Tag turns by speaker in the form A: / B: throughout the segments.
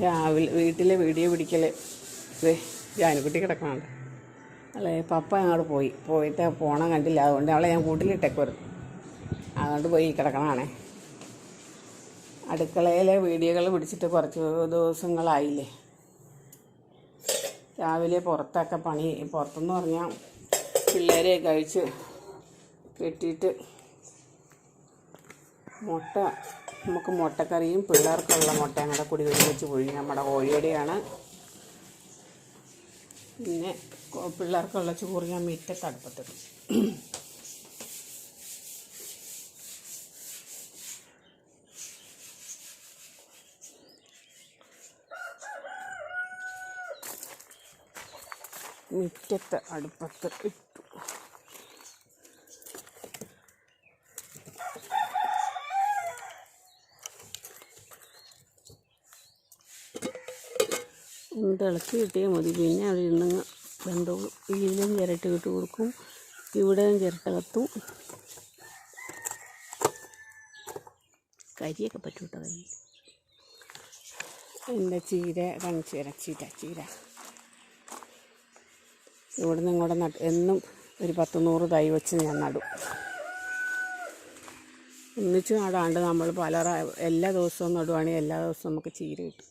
A: രാവിലെ വീട്ടിലെ വീഡിയോ പിടിക്കൽ ഇതേ ജാനുക്കുട്ടി കിടക്കണുണ്ട്. അല്ലേ പപ്പ അങ്ങോട്ട് പോയി. പോയിട്ട് പോണം കണ്ടില്ല. അതുകൊണ്ട് അവളെ ഞാൻ കൂട്ടിലിട്ടേക്ക് വരും അതുകൊണ്ട് പോയി കിടക്കണാണേ. അടുക്കളയിലെ വീഡിയോകൾ പിടിച്ചിട്ട് കുറച്ച് ദിവസങ്ങളായില്ലേ. രാവിലെ പുറത്തൊക്കെ പണി പുറത്തെന്ന് പറഞ്ഞാൽ പിള്ളേരെ കഴിച്ച് കെട്ടിയിട്ട് മുട്ട നമുക്ക് മുട്ടക്കറിയും പിള്ളേർക്കുള്ള മുട്ടയും കൂടെ കൂടി ഒരുമിച്ച് പുഴുങ്ങി നമ്മുടെ കോഴിയുടെയാണ് പിന്നെ പിള്ളേർക്കുള്ള ചോറ് ഞാൻ മിറ്റത്ത് അടുപ്പത്തിട്ടു മുറ്റത്ത് അടുപ്പത്ത് ഇട്ടു ഇളക്കി കിട്ടിയാൽ മതി. പിന്നെ അവിടെ ഇരുന്നങ്ങ് വെന്തോളും. ഇതിലും ചിരട്ട ഇട്ട് കൊടുക്കും. ഇവിടെയും ചിരട്ട കത്തും. കരിയൊക്കെ പറ്റൂട്ടോ എന്റെ ചീര കാണിച്ചു തരാം ചീര ചീര. ഇവിടുന്ന് ഇങ്ങോട്ട് നട്ട് എന്നും ഒരു പത്ത് നൂറ് തൈ വെച്ച് ഞാൻ നടും. ഒന്നിച്ച് നടാണ്ട് നമ്മൾ പല എല്ലാ ദിവസവും നടുവാണെങ്കിൽ എല്ലാ ദിവസവും നമുക്ക് ചീര കിട്ടും.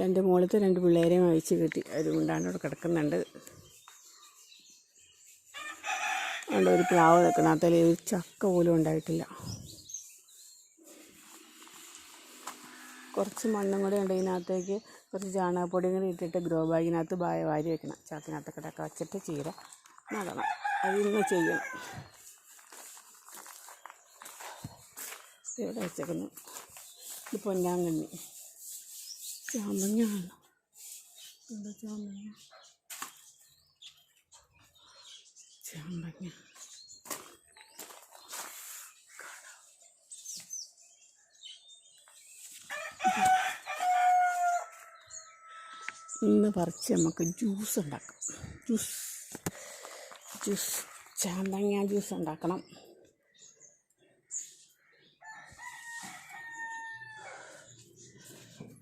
A: രണ്ട് മുകളിലത്തെ രണ്ട് പിള്ളേരെയും അയച്ച് കിട്ടി. അതുകൊണ്ടാണ് അവിടെ കിടക്കുന്നുണ്ട്. അതുകൊണ്ട് ഒരു പ്ലാവ് നിൽക്കണത്തിൽ ഒരു ചക്ക പോലും ഉണ്ടായിട്ടില്ല. കുറച്ച് മണ്ണും കൂടെ ഉണ്ട് ഇതിനകത്തേക്ക്. കുറച്ച് ചാണകപ്പൊടിയും കൂടി ഇട്ടിട്ട് ഗ്രോ ബാഗിനകത്ത് ബായ വാരി വെക്കണം. ചാക്കിനകത്ത് കിടക്ക വച്ചിട്ട് ചീര നടണം. അത് ഇന്ന് ചെയ്യണം ഇവിടെ വെച്ചേക്കുന്നു. ഇത് പൊന്നാങ്കണ്ണി. ചാമ്പങ്ങയാണ് എന്താ ചാമ്പങ്ങ ചാമ്പങ്ങ ഇന്ന് പറിച്ച് നമുക്ക് ജ്യൂസ് ഉണ്ടാക്കാം ജ്യൂസ് ജ്യൂസ് ചാമ്പങ്ങ ജ്യൂസ് ഉണ്ടാക്കണം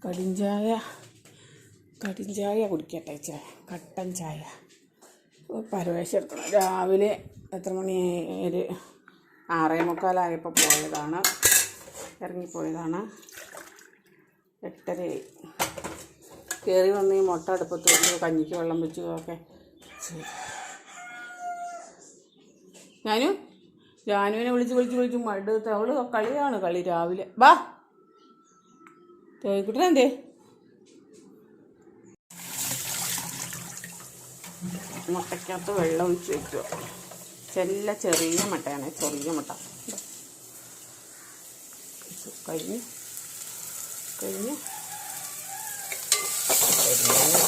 A: കടിഞ്ചായ കടിഞ്ചായ കുടിക്കട്ടെ ഇച്ചിരി കട്ടൻ ചായ. പരവേശം എടുക്കണം. രാവിലെ എത്ര മണി ഒരു ആറേ മുക്കാലായപ്പോൾ പോയതാണ്. ഇറങ്ങിപ്പോയതാണ്. എട്ടരയായി. കയറി വന്ന് ഈ മുട്ട അടുപ്പത്ത് വെച്ച് കഞ്ഞിക്ക് വെള്ളം വെച്ചു ഒക്കെ. ഞാനു? ജാനുവിനെ വിളിച്ച് വിളിച്ച് വിളിച്ച് മടുത്ത്. അവൾ കളിയാണ് കളി രാവിലെ. ബാ! തേക്കുട്ടനെന്തേ മുട്ടയ്ക്കകത്ത് വെള്ളം ഒഴിച്ച് വെക്കുക. ചെല്ല ചെറിയ മുട്ടയാണ് ചെറിയ മുട്ട. കഴിഞ്ഞ് കഴിഞ്ഞ്. കഴിഞ്ഞ്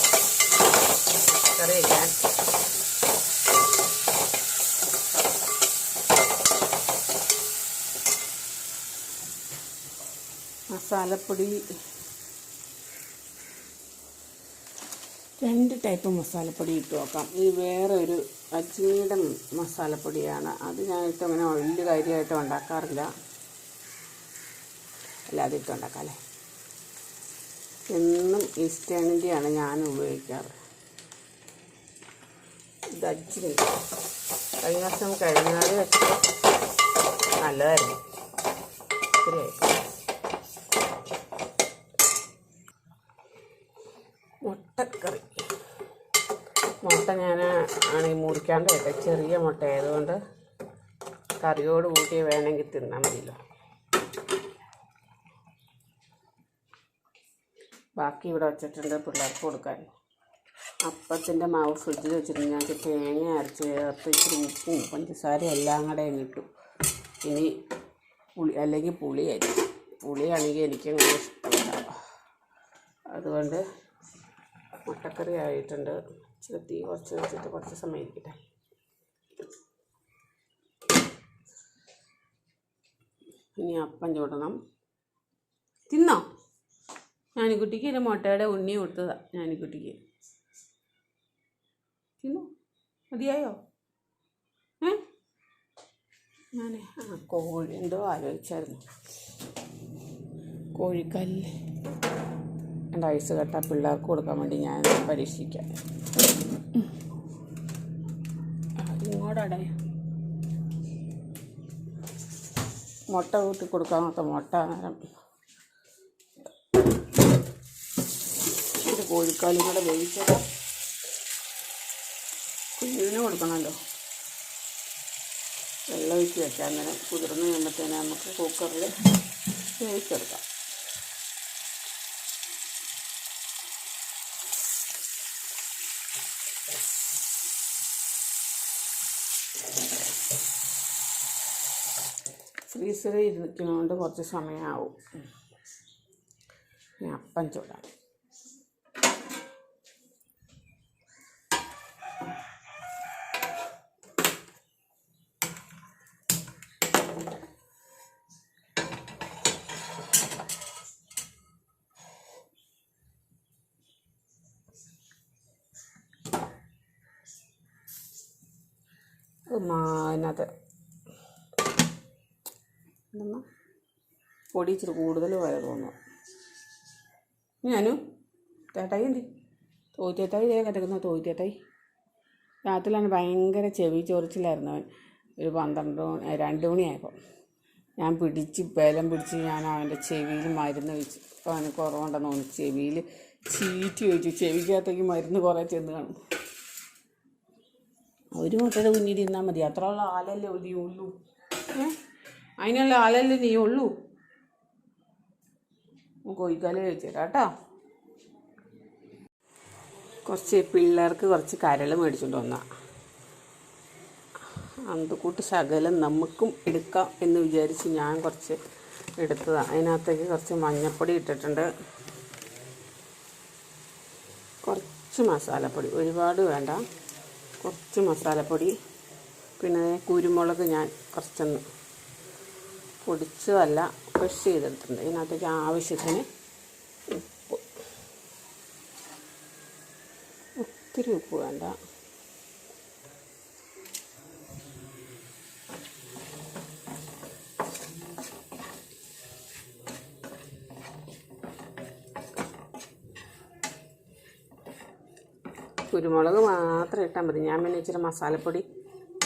A: കറി വയ്ക്കാൻ മസാലപ്പൊടി. രണ്ട് ടൈപ്പ് മസാലപ്പൊടി ഇട്ട് നോക്കാം. ഈ വേറെ ഒരു അജ്മീയുടെ മസാലപ്പൊടിയാണ്. അത് ഞാനിട്ട് അങ്ങനെ വലിയ കാര്യമായിട്ട് ഉണ്ടാക്കാറില്ല. അല്ലാതെ ഇട്ട് ഉണ്ടാക്കാം അല്ലേ? എന്നും ഈസ്റ്റേണിന്റെയാണ് ഞാൻ ഉപയോഗിക്കാറ്. ഇത് അജ്മി കഴിഞ്ഞ വർഷം കഴിഞ്ഞാൽ വെച്ചാൽ നല്ലതായിരുന്നു. ശരിയായി മുട്ടക്കറി മുട്ട ഞാൻ ആണെങ്കിൽ മുറിക്കാണ്ട് ചെറിയ മുട്ട ആയതുകൊണ്ട് കറിയോട് കൂട്ടി വേണമെങ്കിൽ തിന്നാൽ മതിയല്ലോ ബാക്കി ഇവിടെ വെച്ചിട്ടുണ്ട് പിള്ളേർക്ക് കൊടുക്കാൻ. അപ്പത്തിന്റെ മാവ് ഫ്രിഡ്ജിൽ വെച്ചിട്ടുണ്ട്. ഞാൻ തേങ്ങ അരച്ച് ചേർത്ത് ഇച്ചിരി ഉപ്പും പഞ്ചസാരയും എല്ലാം കൂടെ ഇട്ടു. ഇനി പുളി അല്ലെങ്കിൽ പുളിയായിരിക്കും പുളിയാണെങ്കിൽ എനിക്കങ്ങനെ ഇഷ്ടമല്ല. അതുകൊണ്ട് മുട്ടക്കറി ആയിട്ടുണ്ട്. ഇച്ചിരി തീ കുറച്ച് വെച്ചിട്ട് കുറച്ച് സമയം ഇരിക്കട്ടെ ഇനി അപ്പം ചൂടണം. തിന്നോ? ഞാനിക്കുട്ടിക്ക് ഒരു മുട്ടയുടെ ഉണ്ണി കൊടുത്തതാ ഞാനിക്കുട്ടിക്ക്. തിന്നോ? മതിയായോ? ഏ? ഞാൻ ആ കോഴി എന്തോ ആലോചിച്ചായിരുന്നു. കോഴിക്കല്ല്. എന്റെ ഐസ് കട്ട പിള്ളേർക്ക് കൊടുക്കാൻ വേണ്ടി ഞാൻ പരീക്ഷിക്കാം. ഇങ്ങോട്ടടെ. മുട്ട കൂട്ടി കൊടുക്കാൻ കൊടുക്കാത്ത മുട്ട നേരം. ഒരു കോഴിക്കാലും കൂടെ വേവിച്ചത് കുഞ്ഞിന് കൊടുക്കണമല്ലോ. വെള്ളം ഒഴിച്ച് വെക്കാൻ നേരം കുതിർന്ന് കഴിയുമ്പോഴത്തേന് നമുക്ക് കുക്കറിൽ വേവിച്ചെടുക്കാം. ഫ്രീസറിൽ ഇരിക്കുന്നതുകൊണ്ട് കുറച്ച് സമയമാവും ഞാൻ അപ്പം ചൂടാം അതിനകത്ത് എന്തെന്നാ? പൊടി ഇച്ചിരി കൂടുതൽ പോയ തോന്നുന്നു ഞാനും തേട്ടായി എന്തി? തോറ്റേത്തായി ഇതേ കിടക്കുന്ന തോറ്റേത്തായി രാത്രിയിലാണ് ഭയങ്കര ചെവി ചൊറിച്ചിലായിരുന്നു അവൻ. ഒരു പന്ത്രണ്ട് മണി രണ്ട് മണിയായപ്പോൾ ഞാൻ പിടിച്ച് ബലം പിടിച്ച് ഞാൻ അവന്റെ ചെവിയിൽ മരുന്ന് വെച്ചു. അപ്പോൾ അവന് കുറവുണ്ടെന്ന് തോന്നി ചെവിയിൽ ചീറ്റി വെച്ചു ചെവിക്കകത്തേക്ക് മരുന്ന് കുറേ ചെന്ന് കാണും. ഒരു മുട്ടയുടെ കുഞ്ഞിരി ഇരുന്നാൽ മതി. അത്ര ഉള്ള ഒതിയുള്ളൂ ഏ? അതിനുള്ള ആളല്ലേ നീ ഉള്ളൂ? കോഴിക്കാൽ കഴിച്ചേരാ കേട്ടോ. കുറച്ച് പിള്ളേർക്ക് കുറച്ച് കരൾ മേടിച്ചുകൊണ്ട് വന്ന. അന്തുകൂട്ട് ശകലം നമുക്കും എടുക്കാം എന്ന് വിചാരിച്ച് ഞാൻ കുറച്ച് എടുത്തതാണ് അതിനകത്തേക്ക് കുറച്ച് മഞ്ഞൾപ്പൊടി ഇട്ടിട്ടുണ്ട്. കുറച്ച് മസാലപ്പൊടി. ഒരുപാട് വേണ്ട. കുറച്ച് മസാലപ്പൊടി. പിന്നെ കുരുമുളക് ഞാൻ കുറച്ചൊന്ന് പൊടിച്ചതല്ല ക്രഷ് ചെയ്തെടുത്തിട്ടുണ്ട് ഇതിനകത്തേക്ക് ആവശ്യത്തിന് ഉപ്പ്. ഒത്തിരി ഉപ്പ് വേണ്ട. കുരുമുളക് മാത്രം ഇട്ടാൽ മതി. ഞാൻ പിന്നെ ഇച്ചിരി മസാലപ്പൊടി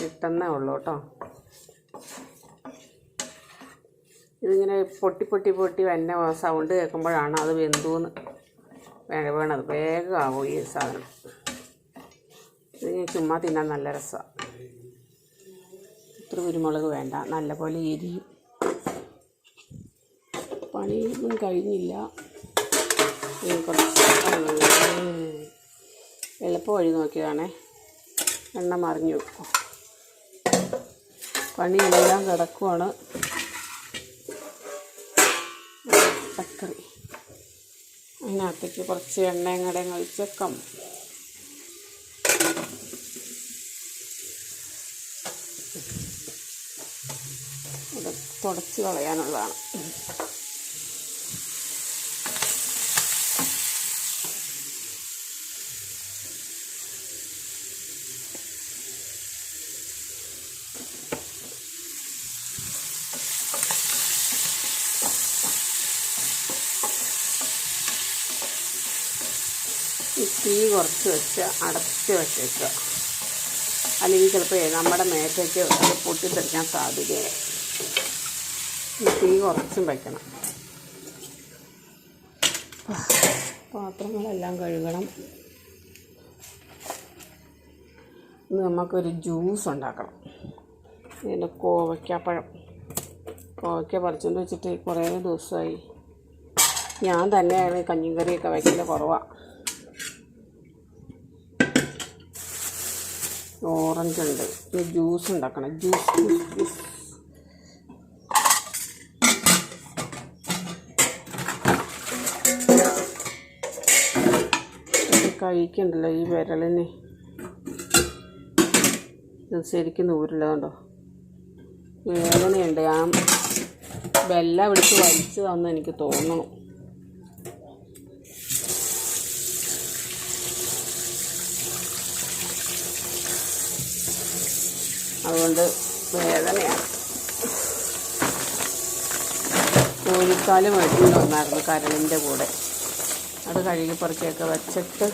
A: ഇട്ടെന്നേ ഉള്ളൂ കേട്ടോ. ഇതിങ്ങനെ പൊട്ടി പൊട്ടി പൊട്ടി വന്ന സൗണ്ട് കേൾക്കുമ്പോഴാണ് അത് വെന്തൂന്ന് വേണം വേണത്. വേഗം ആവും ഈ സാധനം. ഇത് ഞാൻ ചുമ്മാ തിന്നാൻ നല്ല രസമാണ് ഇത്ര കുരുമുളക് വേണ്ട. നല്ലപോലെ എരിയും. പണിയൊന്നും കഴിഞ്ഞില്ല. കുറച്ച് എളുപ്പ വഴി നോക്കിയതാണേ. എണ്ണ മറിഞ്ഞു. പണിയെല്ലാം കിടക്കുവാണ്. അതിനകത്തേക്ക് കുറച്ച് എണ്ണയും കൂടെ ഒഴിച്ചേക്കാം ഇത് തുടച്ച് കളയാനുള്ളതാണ്. തീ കുറച്ച് വെച്ച് അടച്ച് വെച്ചേക്കുക. അല്ലെങ്കിൽ ചിലപ്പോൾ നമ്മുടെ മേത്തേക്ക് അത് പൊട്ടിത്തെറിക്കാൻ സാധ്യതയാണ് തീ കുറച്ചും വയ്ക്കണം പാത്രങ്ങളെല്ലാം കഴുകണം. ഇന്ന് നമുക്കൊരു ജ്യൂസ് ഉണ്ടാക്കണം. ഇതിന്റെ കോവയ്ക്കാപ്പഴം കോവയ്ക്ക പറിച്ചുകൊണ്ട് വെച്ചിട്ട് കുറേ ദിവസമായി ഞാൻ തന്നെയാണ് കഞ്ഞിക്കറിയൊക്കെ വയ്ക്കുന്നത് കുറവാണ് ഓറഞ്ച് ഉണ്ട് ഇനി ജ്യൂസ് ഉണ്ടാക്കണം. Juice juice juice. കഴിക്കണ്ടല്ലോ ഈ വിരലിന്. ശരിക്കും നൂരില്ല കണ്ടോ? വേദനയുണ്ട്. ആ ബെല്ല പിടിച്ച് വലിച്ചതാണെന്ന് എനിക്ക് തോന്നണം. അതുകൊണ്ട് വേദനയാണ്. കോഴിക്കാൽ മേടിച്ചുകൊണ്ട് വന്നായിരുന്നു കരളിന്റെ കൂടെ. അത് കഴുകി പറിച്ചൊക്കെ വെച്ചിട്ട്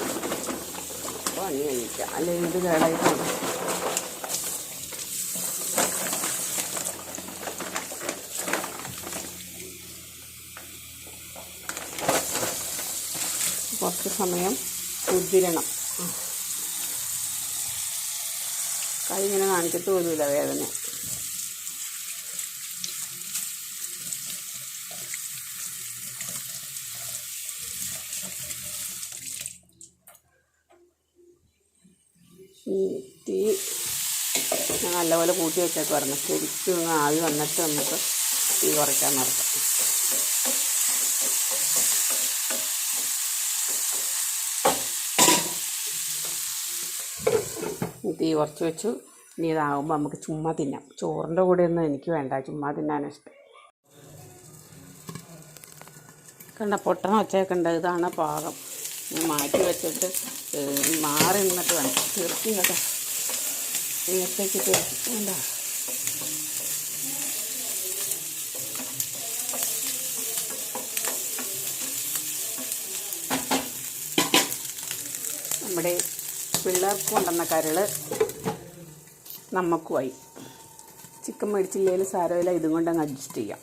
A: പണി കഴിക്കുക അല്ലെങ്കിൽ ഇത് കേടായിട്ടുണ്ട് കുറച്ച് സമയം ഉതിരണം. കാണിച്ചിട്ട് പോലുമില്ല വേദന. ഈ തീ നല്ലപോലെ കൂട്ടി വെച്ചേക്ക് പറഞ്ഞു. ശരിക്കും ആവി വന്നിട്ട് നമുക്ക് തീ കുറയ്ക്കാൻ നടക്കാം. തീ കുറച്ച് വെച്ചു. ഇനി ഇതാകുമ്പോൾ നമുക്ക് ചുമ്മാ തിന്നാം. ചോറിന്റെ കൂടെ ഒന്നും എനിക്ക് വേണ്ട ചുമ്മാ തിന്നാനാണ് ഇഷ്ടം. കണ്ട പൊട്ടണ വച്ചേക്കണ്ട ഇതാണ് പാകം. മാറ്റി വെച്ചിട്ട് മാറി നിന്നിട്ട് വേണം. തീർച്ചയും കേട്ടോ. വേണ്ട നമ്മുടെ പിള്ളേർക്ക് കൊണ്ടുവന്ന കരൾ നമുക്കുമായി ചിക്കൻ മേടിച്ചില്ലെങ്കിൽ സാരമില്ല ഇതും കൊണ്ട് അങ്ങ് അഡ്ജസ്റ്റ് ചെയ്യാം.